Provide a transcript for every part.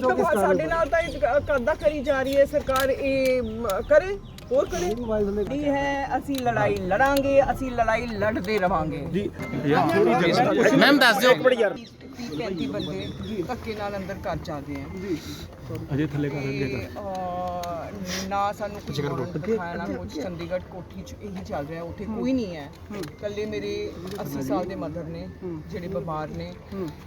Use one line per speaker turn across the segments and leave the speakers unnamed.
ਸਾਡੇ ਨਾਲ ਤਾਂ ਇਹ ਕਰਦਾ ਕਰੀ ਜਾ ਰਹੀ ਹੈ ਸਰਕਾਰ ਇਹ ਕਰੇ ਹੋਰ ਕਰੇ। ਇਹ ਹੈ ਅਸੀਂ ਲੜਾਈ ਲੜਾਂਗੇ ਅਸੀਂ ਲੜਾਈ ਲੜਦੇ ਰਵਾਂਗੇ।
ਜੀ
ਮੈਮ ਦੱਸ ਦਿਓ।
35 ਬੰਦੇ ਧੱਕੇ ਨਾਲ ਅੰਦਰ ਘਰ ਜਾਂਦੇ ਆ
ਅਜੇ ਥੱਲੇ ਕਰ
ਤੇ, ਅਹ, ਨਾ ਸਾਨੂੰ ਕੁਝ ਵਾਰੰਟ ਦਿਖਾਇਆ ਨਾ ਕੁਝ ਚੰਡੀਗੜ੍ਹ ਕੋਠੀ ਚ ਇਹੀ ਚੱਲ ਰਿਹਾ ਉੱਥੇ ਕੋਈ ਨਹੀਂ ਹੈ। ਕੱਲੇ ਮੇਰੇ 80 ਸਾਲ ਦੇ ਮਦਰ ਨੇ ਜਿਹੜੇ ਬਿਮਾਰ ਨੇ।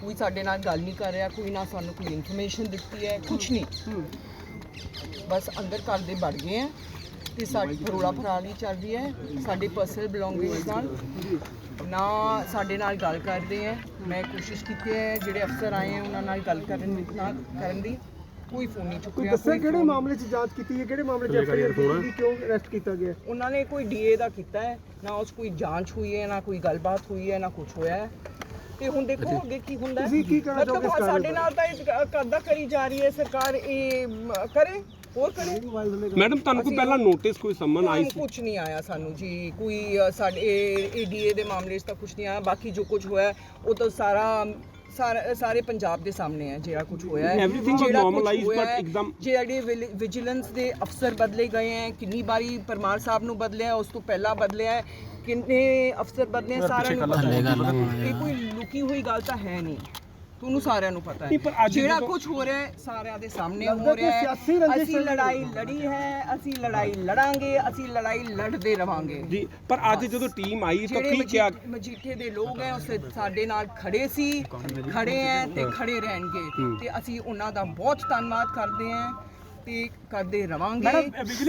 ਕੋਈ ਸਾਡੇ ਨਾਲ ਗੱਲ ਨਹੀਂ ਕਰ ਰਿਹਾ ਕੋਈ ਨਾ ਸਾਨੂੰ ਕੋਈ ਇਨਫੋਰਮੇਸ਼ਨ ਦਿੱਤੀ ਹੈ ਕੁਝ ਨਹੀਂ। ਬਸ ਅੰਦਰ ਘਰ ਦੇ ਵੜ ਗਏ ਆ ਤੇ ਸਾਡੀ ਫਰੋਲਾ ਫਰਾਲੀ ਚੱਲ ਰਹੀ ਹੈ। ਸਾਡੇ ਪਰਸਨਲ ਬਿਲੋਂਗਿੰਗਸ ਨਾਲ। ਨਾ ਸਾਡੇ ਨਾਲ ਗੱਲ ਕਰਦੇ ਆ ਮੈਂ ਕੋਸ਼ਿਸ਼ ਕੀਤੀ ਹੈ ਜਿਹੜੇ ਅਫਸਰ ਆਏ ਆ ਉਹਨਾਂ ਨਾਲ ਗੱਲ ਕਰਨ ਦੀ ਨਾਲ ਕਰਨ ਦੀ। ਕੋਈ ਫੋਨ ਨਹੀਂ ਚੁੱਕ
ਕੋਈ
ਰਿਹਾ
ਦੱਸਿਆ ਕਿਹੜੇ
phone-
ਮਾਮਲੇ 'ਚ ਜਾਂਚ ਕੀਤੀ ਹੈ? ਕਿਹੜੇ ਮਾਮਲੇ 'ਚ ਐਫਆਈਆਰ ਕੀਤੀ ਕਿਉਂ ਅਰੈਸਟ ਕੀਤਾ ਗਿਆ?
ਉਹਨਾਂ ਨੇ ਕੋਈ ਡੀਏ ਦਾ ਕੀਤਾ ਹੈ ਨਾ ਉਸ ਕੋਈ ਜਾਂਚ ਹੋਈ ਹੈ ਨਾ ਕੋਈ ਗੱਲਬਾਤ ਹੋਈ ਹੈ ਨਾ ਕੁਝ ਹੋਇਆ ਹੈ। ਤੇ ਹੁਣ ਦੇਖੋ ਅੱਗੇ ਕੀ ਹੁੰਦਾ ਹੈ।
ਤੁਸੀਂ ਕੀ ਕਹਿਣਾ
ਮਤਲਬ
ਚਾਹੋਗੇ ਇਸ
ਸਾਡੇ ਨਾਲ ਤਾਂ ਇਹ ਕਰਦਾ ਕਰੀ ਜਾ ਰਹੀ ਹੈ ਸਰਕਾਰ ਇਹ ਮ, ਕਰੇ ਹੋਰ ਕਰੇ।
ਮੈਡਮ ਤੁਹਾਨੂੰ ਕੋਈ ਪਹਿਲਾਂ ਨੋਟਿਸ ਕੋਈ ਸੰਮਨ ਆਈ ਸੀ?
ਕੁਝ ਨਹੀਂ ਆਇਆ ਸਾਨੂੰ ਜੀ ਕੋਈ ਅ, ਸਾਡੇ ਏਡੀਏ ਦੇ ਮਾਮਲੇ 'ਚ ਤਾਂ ਕੁਝ ਨਹੀਂ ਆਇਆ ਬਾਕੀ ਜੋ ਕੁਝ ਹੋਇਆ ਉਹ ਤਾਂ ਸਾਰਾ ਸਾਰਾ- ਸਾਰੇ ਪੰਜਾਬ ਦੇ ਸਾਹਮਣੇ ਹੈ ਜਿਹੜਾ ਕੁਝ ਹੋਇਆ ਹੈ।
Normalized,
ਹੋਇਆ
but
ਹੈ,
ਇੱਕਦਮ-
ਜਿਹੜੇ ਵਿਜੀਲੈਂਸ ਦੇ ਅਫਸਰ ਬਦਲੇ ਗਏ ਹੈ ਕਿੰਨੀ ਵਾਰੀ ਪਰਮਾਰ ਸਾਹਿਬ ਨੂੰ ਬਦਲਿਆ ਉਸ ਤੋਂ ਪਹਿਲਾਂ ਬਦਲਿਆ ਹੈ ਕਿੰਨੇ ਅਫਸਰ ਬਦਲੇ ਸਾਰਿਆਂ ਨੂੰ ਇਹ ਕੋਈ ਲੁਕੀ ਹੋਈ ਗੱਲ ਤਾਂ ਹੈ ਨਹੀਂ। ਤੁਹਾਨੂੰ ਸਾਰਿਆਂ ਨੂੰ ਪਤਾ ਹੈ। ਜਿਹੜਾ ਕੁਝ ਹੋ ਰਿਹਾ ਹੈ ਸਾਰਿਆਂ ਦੇ ਸਾਹਮਣੇ ਹੋ ਰਿਹਾ ਹੈ। ਅਸੀਂ। ਲੜਾਈ ਲੜੀ ਹੈ ਅਸੀਂ ਲੜਾਈ ਲੜਾਂਗੇ ਅਸੀਂ ਲੜਾਈ ਲੜਦੇ ਰਵਾਂਗੇ।
ਜੀ ਪਰ ਅੱਜ ਜਦੋਂ ਟੀਮ ਆਈ ਤਾਂ ਕੀ ਕਿਹਾ?
ਮਜੀਠੇ- ਮਜੀਠੇ ਦੇ ਲੋਕ ਹੈ ਉਸ ਸਾਡੇ ਨਾਲ ਖੜੇ ਸੀ ਖੜੇ ਹੈ ਤੇ ਖੜੇ ਰਹਿਣਗੇ। ਤੇ ਅਸੀਂ ਉਹਨਾਂ ਦਾ ਬਹੁਤ ਧੰਨਵਾਦ ਕਰਦੇ ਹਾਂ। ਤੇ ਕਰਦੇ ਰਵਾਂਗੇ।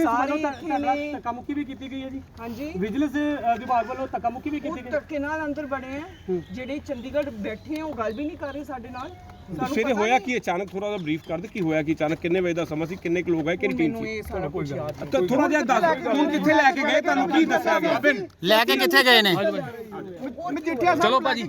ਸਾਰੇ ਇੱਥੇ ਨੇ
ਧੱਕਾਮੁੱਕੀ ਵੀ ਕੀਤੀ ਗਈ ਹੈ ਜੀ।
ਹਾਂਜੀ।
ਵਿਜੀਲੈਂਸ ਵਿਭਾਗ ਵੱਲੋਂ ਧੱਕਾਮੁੱਕੀ ਵੀ
ਉਹ ਧੱਕੇ ਨਾਲ ਅੰਦਰ ਬੜੇ ਆ। ਜਿਹੜੇ ਚੰਡੀਗੜ੍ਹ ਬੈਠੇ ਆ ਉਹ ਗੱਲ ਵੀ ਨਹੀਂ ਕਰ ਰਹੇ ਸਾਡੇ ਨਾਲ। ਪਤਾ
ਹੋਇਆ। ਕੀ? ਅਚਾਨਕ ਥੋੜਾ ਜਿਹਾ ਬਰੀਫ ਕਰ ਦੇ ਕੀ ਹੋਇਆ ਕੀ? ਅਚਾਨਕ ਕਿੰਨੇ ਵਜੇ ਦਾ ਸਮਾਂ ਸੀ? ਕਿੰਨੇ ਕੁ ਲੋਕ ਆਏ? ਕਿਹੜੀ ਟੀਮ ਸੀ। ਤਾਂ ਥੋੜਾ ਜਿਹਾ ਦੱਸ ਹੁਣ ਕਿੱਥੇ ਲੈ ਕੇ ਗਏ? ਤੁਹਾਨੂੰ ਕੀ ਦੱਸਿਆ? ਗਿਆ
ਲੈ ਕੇ ਕਿੱਥੇ ਗਏ ਨੇ? ਚਲੋ ਭਾਜੀ